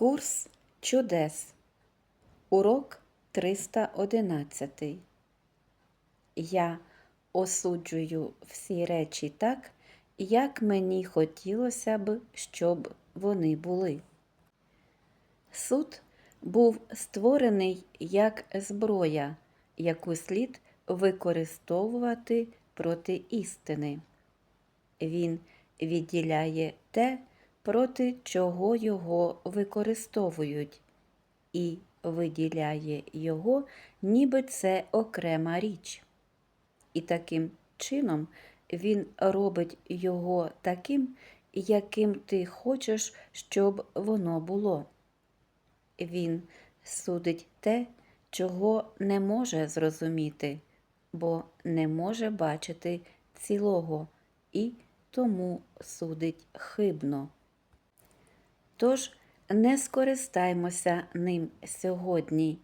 Курс чудес. Урок 311. Я осуджую всі речі так, як мені хотілося б, щоб вони були. Суд був створений як зброя, яку слід використовувати проти істини. Він відділяє те, проти чого його використовують, і виділяє його, ніби це окрема річ. І таким чином він робить його таким, яким ти хочеш, щоб воно було. Він судить те, чого не може зрозуміти, бо не може бачити цілого і тому судить хибно. Тож не скористаймося ним сьогодні,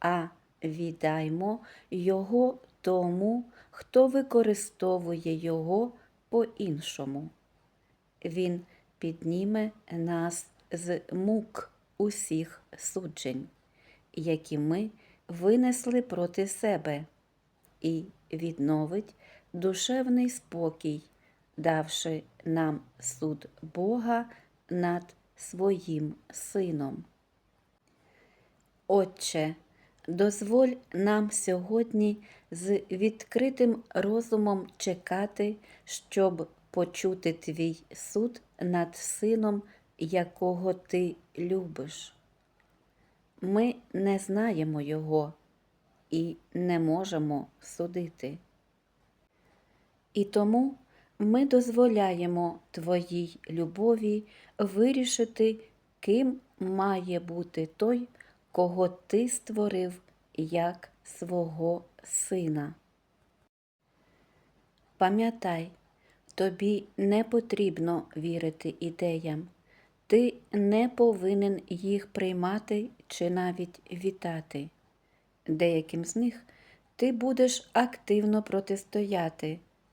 а віддаймо його тому, хто використовує його по-іншому. Він підніме нас з мук усіх суджень, які ми винесли проти себе, і відновить душевний спокій, давши нам суд Бога над своїм Сином. Отче, дозволь нам сьогодні з відкритим розумом чекати, щоб почути твій суд над сином, якого ти любиш. Ми не знаємо його і не можемо судити. І тому ми дозволяємо Твоїй любові вирішити, ким має бути той, кого Ти створив як свого сина. Пам'ятай, тобі не потрібно вірити ідеям, ти не повинен їх приймати чи навіть вітати. Деяким з них ти будеш активно протистояти